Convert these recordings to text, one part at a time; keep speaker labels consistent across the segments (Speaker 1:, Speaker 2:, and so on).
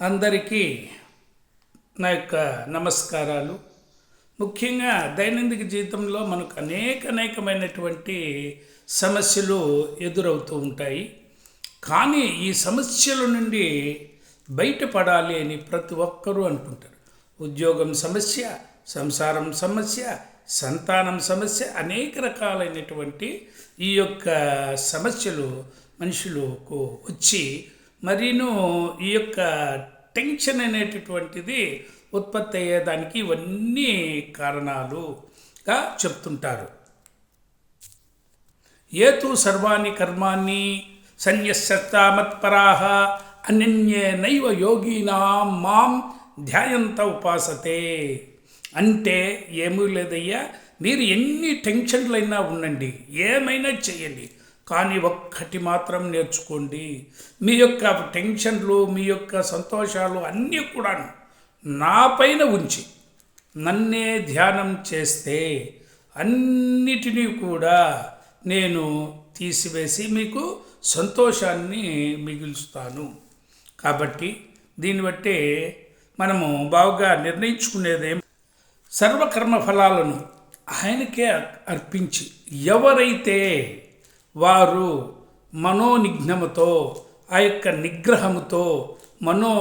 Speaker 1: అందరికీ నా యొక్క నమస్కారాలు. ముఖ్యంగా దైనందిక జీవితంలో మనకు అనేక అనేకమైనటువంటి సమస్యలు ఎదురవుతూ ఉంటాయి. కానీ ఈ సమస్యల నుండి బయటపడాలి అని ప్రతి ఒక్కరూ అనుకుంటారు. ఉద్యోగం సమస్య సంసారం సమస్య సంతానం సమస్య అనేక రకాలైనటువంటి ఈ యొక్క సమస్యలు మనుషులకు వచ్చి మరీను ఈ యొక్క టెన్షన్ అనేటటువంటిది ఉత్పత్తి అయ్యేదానికి ఇవన్నీ కారణాలుగా చెప్తుంటారు. ఏతు సర్వాణి కర్మాన్ని సన్యస్యమత్పరాహ అనన్యే నైవ యోగినాం మాం ధ్యాయంత ఉపాసతే. అంటే ఏమీ లేదయ్యా మీరు ఎన్ని టెన్షన్లైనా ఉండండి ఏమైనా చేయండి కానీ ఒక్కటి మాత్రం నేర్చుకోండి. మీ యొక్క టెన్షన్లు మీ యొక్క సంతోషాలు అన్నీ కూడా నా పైన ఉంచి నన్నే ధ్యానం చేస్తే అన్నిటినీ కూడా నేను తీసివేసి మీకు సంతోషాన్ని మిగులుస్తాను. కాబట్టి దీన్ని బట్టి మనము బాగా నిర్ణయించుకునేదేం సర్వకర్మ ఫలాలను ఆయనకే అర్పించి ఎవరైతే వారు మనోనిఘ్నముతో ఆ యొక్క నిగ్రహముతో మనో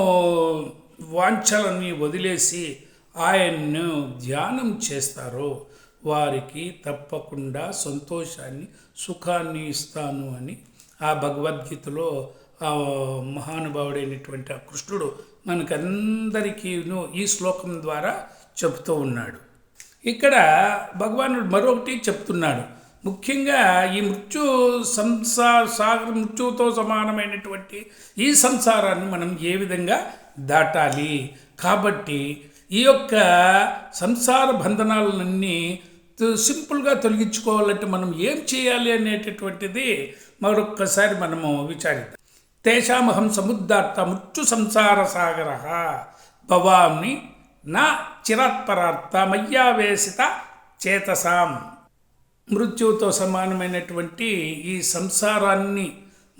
Speaker 1: వాంఛలని వదిలేసి ఆయన్ను ధ్యానం చేస్తారో వారికి తప్పకుండా సంతోషాన్ని సుఖాన్ని ఇస్తాను అని ఆ భగవద్గీతలో ఆ మహానుభావుడైనటువంటి ఆ కృష్ణుడు మనకందరికీను ఈ శ్లోకం ద్వారా చెబుతూ ఉన్నాడు. ఇక్కడ భగవానుడు మరొకటి చెప్తున్నాడు. ముఖ్యంగా ఈ మృత్యు సంసార సాగర మృత్యుతో సమానమైనటువంటి ఈ సంసారాన్ని మనం ఏ విధంగా దాటాలి? కాబట్టి ఈ యొక్క సంసార బంధనాలన్నీ సింపుల్గా తొలగించుకోవాలంటే మనం ఏం చేయాలి అనేటటువంటిది మరొక్కసారి మనము విచారిద్దాం. తేషామహం సముద్ధార్థ మృత్యు సంసార సాగర భవామి నా చిరాత్పరార్థ మయ్యావేశిత చేతసాం. మృత్యువుతో సమానమైనటువంటి ఈ సంసారాన్ని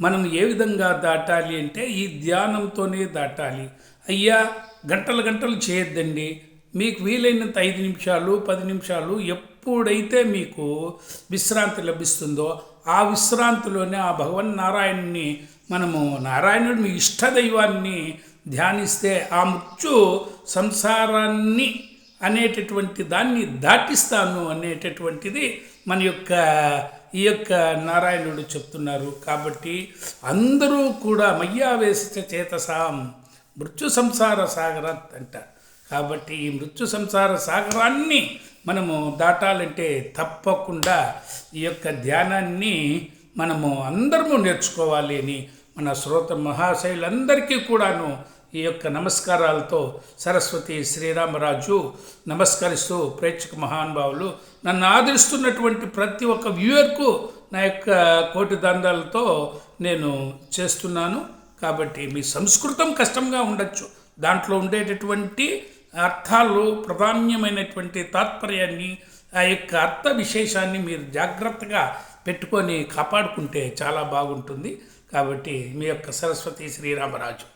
Speaker 1: మనం ఏ విధంగా దాటాలి అంటే ఈ ధ్యానంతోనే దాటాలి. అయ్యా గంటలు గంటలు చేయొద్దండి. మీకు వీలైనంత ఐదు నిమిషాలు పది నిమిషాలు ఎప్పుడైతే మీకు విశ్రాంతి లభిస్తుందో ఆ విశ్రాంతిలోనే ఆ భగవన్ నారాయణ్ని మనము నారాయణుడు మీ ఇష్టదైవాన్ని ధ్యానిస్తే ఆ మృత్యు సంసారాన్ని అనేటటువంటి దాన్ని దాటిస్తాను అనేటటువంటిది మన యొక్క ఈ యొక్క నారాయణుడు చెప్తున్నారు. కాబట్టి అందరూ కూడా మయ్యావేశిత చేతసాం మృత్యు సంసార సాగరాత్ అంట. కాబట్టి ఈ మృత్యు సంసార సాగరాన్ని మనము దాటాలంటే తప్పకుండా ఈ యొక్క ధ్యానాన్ని మనము అందరము నేర్చుకోవాలి అని మన శ్రోత మహాశైలందరికీ కూడాను ఈ యొక్క నమస్కారాలతో సరస్వతి శ్రీరామరాజు నమస్కరిస్తూ ప్రేక్షక మహానుభావులు నన్ను ఆదరిస్తున్నటువంటి ప్రతి ఒక్క వ్యూయర్కు నా యొక్క కోటి దండాలతో నేను చేస్తున్నాను. కాబట్టి మీ సంస్కృతం కష్టంగా ఉండొచ్చు. దాంట్లో ఉండేటటువంటి అర్థాలు ప్రధాన్యమైనటువంటి తాత్పర్యాన్ని ఆ యొక్క అర్థ విశేషాన్ని మీరు జాగ్రత్తగా పెట్టుకొని కాపాడుకుంటే చాలా బాగుంటుంది. కాబట్టి మీ యొక్క సరస్వతి శ్రీరామరాజు.